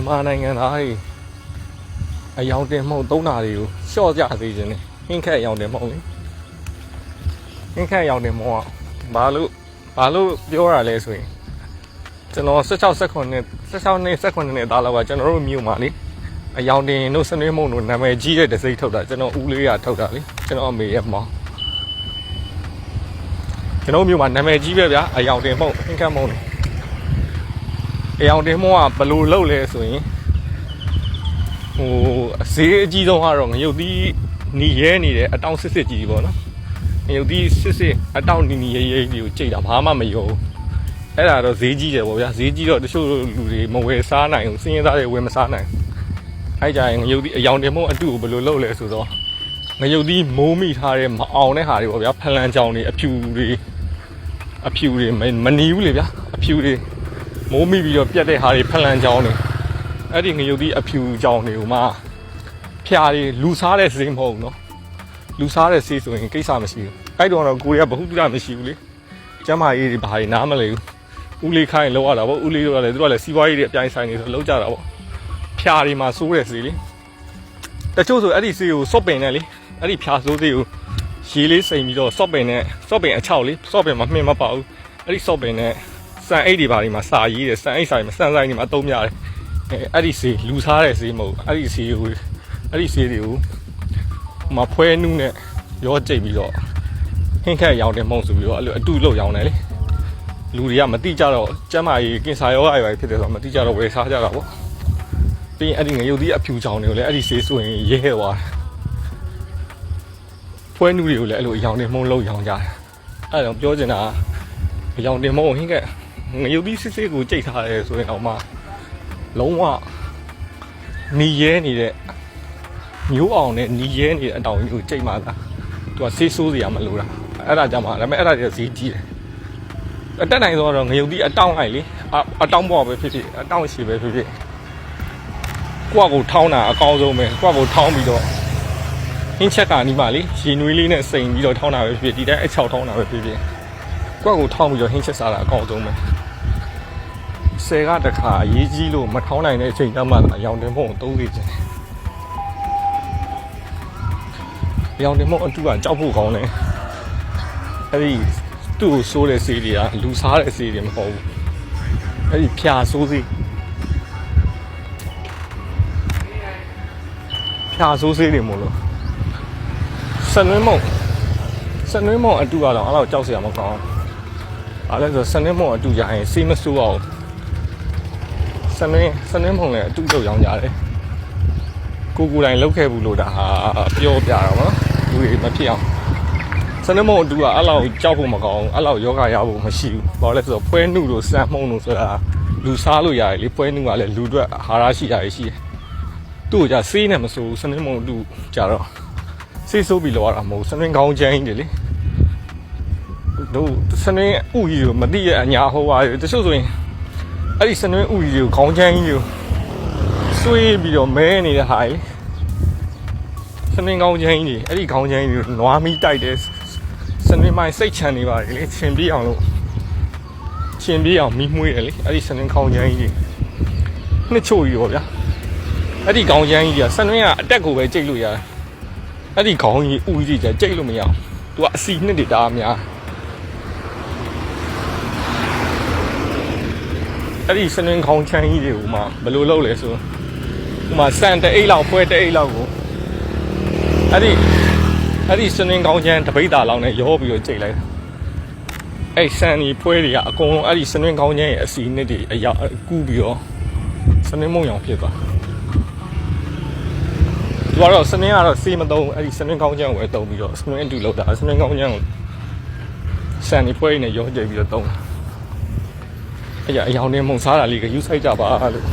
မြန်မာနိုင်ငံသားတွေအယောင်တင်မှုန့်သုံးတာတွေကိုရှော့ကြစေခြင်းနဲ့ဟင်းခက်အယောင်တင်မှုန့်လေဟင်းခက်အယောင်တင်မှုန့်ကဘာလို့ဘာလို့ပြောရလဲဆိုရင်ကျွန်တော်16 second နဲ့16နှစ်19နှစ်သားလောက်ကကျွန်တော်တို့မြို့မှာလေအယောင်တင်တို့စနေမှုန့်တို့နာမည်ကြီးတဲ့ဒစိမ့်ထုတ်တာကျွန်တော်ဦးလေးရထုတ်တာလေကျွန်တော်အမေရဲ့မောင်ကျွန်တော်မြို့မှာနာမည်ကြီးပဲဗျာအယောင်တင်မှုန့်ဟင်းခက်မှုန့်လေ အယောင်တင်မောကဘယ်လိုလုပ်လဲဆိုရင်ဟိုအဈေးအကြီးဆုံးကတော့ငရုတ်သီးနီရဲနေတယ်အတောင်စစ်စစ်ကြီးပေါ့နော်ငရုတ်သီးစစ်စစ်အတောင်နီနီရဲရဲကြီးကိုကြိတ်တာဘာမှမယုံအဲ့ဒါတော့ဈေးကြီးတယ်ပေါ့ဗျာဈေးကြီးတော့တချို့လူတွေမဝယ်စားနိုင်ဘူးစင်းရဲသားတွေဝယ်မစားနိုင်အဲ့ကြရင်ငရုတ်သီးအယောင်တင်မောအတူကိုဘယ်လိုလုပ်လဲဆိုတော့ငရုတ်သီးမိုးမိထားတဲ့မအောင်တဲ့ဟာတွေပေါ့ဗျာဖလန်ကြောင်တွေအဖြူတွေအဖြူတွေမမနီဘူးလေဗျာအဖြူတွေ မိုးမိပြီးတော့ပြက်တဲ့ဟာတွေဖလန်ချောင်းတွေအဲ့ဒီငရုတ်သီးအဖြူချောင်းတွေကိုမှဖျားတွေလူစားတဲ့စေးမဟုတ်ဘူးနော်လူစားတဲ့စေးဆိုရင်ကိစ္စမရှိဘူးအဲ့တော့တော့ကိုရီးယားဘဟုတုတမရှိဘူးလေကျမ်းမာရေးတွေဘာတွေနားမလဲဘူးဦးလေးခိုင်းလောက်ရတာပေါ့ဦးလေးတို့ကလည်းသူတို့ကလည်းစီးပွားရေးတွေအပြိုင်ဆိုင်နေဆိုလောက်ကြတာပေါ့ဖျားတွေမှာစိုးတဲ့စေးလေတချို့ဆိုအဲ့ဒီစေးကိုစော့ပင်နဲ့လေအဲ့ဒီဖျားစိုးစေးကိုရေလေးစိမ်ပြီးတော့စော့ပင်နဲ့စော့ပင်အချောက်လေစော့ပင်မမှင်မပါဘူးအဲ့ဒီစော့ပင်နဲ့ စံအိတ်တွေဘာတွေမှာစာရေးတယ်စံအိတ်ဆိုင်မှာစံဆိုင်တွေမှာအသုံးများတယ်အဲအဲ့ဒီစီလူစားတဲ့စီမဟုတ်အဲ့ဒီစီကိုအဲ့ဒီစီတွေကိုဟိုမှာဖွဲနူးနဲ့ရောကြိတ်ပြီးတော့ဟင်းခက်ရောင်းတယ်မဟုတ်ဆိုပြီးတော့အဲ့လိုအတူလောက်ရောင်းတယ်လေလူတွေကမတိကြတော့ကျမ်းမာရေးကင်ဆာရောဂါတွေဖြစ်တယ်ဆိုတော့မတိကြတော့ဝယ်စားကြတာပေါ့ပြီးရင်အဲ့ဒီငရုတ်သီးအဖြူချောင်းတွေကိုလည်းအဲ့ဒီစီဆိုရင်ရဲရဲသွားတယ်ဖွဲနူးတွေကိုလည်းအဲ့လိုရောင်းတယ်မုံလောက်ရောင်းကြတယ်အဲ့တော့ပြောချင်တာကအယောင်တင်မဟုတ်ဟင်းက ငရုတ်ပြီးစစ်စစ်ကိုကြိတ်ထားတယ်ဆိုရင်တော့မှလုံးဝနီရဲနေတဲ့မျိုးအောင်နဲ့နီရဲနေတဲ့အတောင်ကြီးကိုကြိတ်မှသာသူကဆေးဆိုးစရာမလိုတာအဲ့ဒါကြမှာဒါပေမဲ့အဲ့ဒါကြီးဈေးကြီးတယ်အတက်နိုင်ဆုံးတော့ငရုတ်ပြီးအတောင်လိုက်လေအအတောင်ပေါ်ပဲဖြစ်ဖြစ်အတောင်ရှိပဲဖြစ်ဖြစ်ကိုယ့်ကိုထောင်းတာအကောင်းဆုံးပဲကိုယ့်ကိုထောင်းပြီးတော့ဟင်းချက်ကနီးမှလေရေနွေးလေးနဲ့စိန်ပြီးတော့ထောင်းတာပဲဖြစ်ဖြစ်ဒီတိုင်းအချောက်ထောင်းတာပဲဖြစ်ဖြစ်ကိုယ့်ကိုထောင်းပြီးတော့ဟင်းချက်စားတာအကောင်းဆုံးပဲ ဆယ်ကတခါအရေးကြီးလို့မထောင်းနိုင်တဲ့အချိန်ကျမှသာအယောင်တင်ဖို့သုံးစီခြင်းအယောင်တင်ဖို့အတူကကြောက်ဖို့ကောင်းတယ်အဲ့ဒီသူ့ကိုစိုးတဲ့စီးတွေကလူစားတဲ့စီးတွေမဟုတ်ဘူးအဲ့ဒီဖြာစိုးစီးဖြာစိုးစီးတွေမို့လို့စနွင်းမုံစနွင်းမုံအတူကတော့အဲ့လောက်ကြောက်စရာမကောင်းဘူးအဲ့ဒါဆိုစနေမုံအတူကြရင်စေးမစိုးအောင် စနေစနေမုံလည်းအတူတော့ရောင်းကြတယ်ကိုကိုယ်တိုင်လောက်ခဲ့ဘူးလို့ဒါဟာပြောပြတာပေါ့နော်လူတွေမဖြစ်အောင်စနေမုံအတူကအဲ့လောက်ကြောက်ဖို့မကောင်းဘူးအဲ့လောက်ယောဂရဖို့မရှိဘူးဘာလို့လဲဆိုတော့ဖွဲနှုလို့စံမုံလို့ဆိုတာလူစားလို့ရတယ်လေဖွဲနှုကလည်းလူအတွက်အာဟာရရှိရတယ်ရှိတယ်သူ့ကိုじゃစေးနဲ့မစိုးဘူးစနေမုံအတူကြတော့စေးစိုးပြီးလောက်ရတာမဟုတ်ဘူးစနေကောင်းချမ်းကြီးတယ်လေတို့စနင်းဥကြီးကိုမတိရအညာဟောပါတချို့ဆိုရင် အဲ့ဒီစနင်းဥကြီးကိုခေါင်းချမ်းကြီးကိုဆွေးပြီးတော့မဲနေတဲ့ဟာလေစနင်းခေါင်းချမ်းကြီးအဲ့ဒီခေါင်းချမ်းကြီးကိုနွားမီတိုက်တယ်စနင်းမိုင်းစိတ်ချမ်းနေပါလေလေရှင်ပြေးအောင်လို့ရှင်ပြေးအောင်မိမွေးတယ်လေအဲ့ဒီစနင်းခေါင်းချမ်းကြီးနှစ်ချို့ကြီးပေါ့ဗျာအဲ့ဒီခေါင်းချမ်းကြီးကစနင်းကအတက်ကိုပဲကြိတ်လို့ရတယ်အဲ့ဒီခေါင်းကြီးဥကြီးကြီးကြိတ်လို့မရအောင်သူကအစီနှစ်တွေတအားများ အဲ့ဒီစနင်းခေါင်းချမ်းကြီးတွေကိုမှဘယ်လိုလုပ်လဲဆိုဥမာစံတအိတ်လောက်ဖွဲတအိတ်လောက်ကိုအဲ့ဒီအဲ့ဒီစနင်းခေါင်းချမ်းတပိတ်တာလောက်နဲ့ရောပြီးတော့ကြိတ်လိုက်တာအဲ့စံဒီဖွဲတွေကအကုန်လုံးအဲ့ဒီစနင်းခေါင်းချမ်းရဲ့အစီနှစ်တွေအရောက်ကူးပြီးတော့စနင်းမုံရောင်ဖြစ်သွားသူကတော့စနင်းကတော့စေးမသုံးဘူးအဲ့ဒီစနင်းခေါင်းချမ်းကိုပဲသုံးပြီးတော့စနင်းအတူလောက်တာစနင်းခေါင်းချမ်းကိုစံဒီဖွဲတွေနဲ့ရောကြိတ်ပြီးတော့သုံးတာ အဲ့ကြအယောင်နဲ့မုံစားတာလေးကယူဆိုင်ကြပါလို့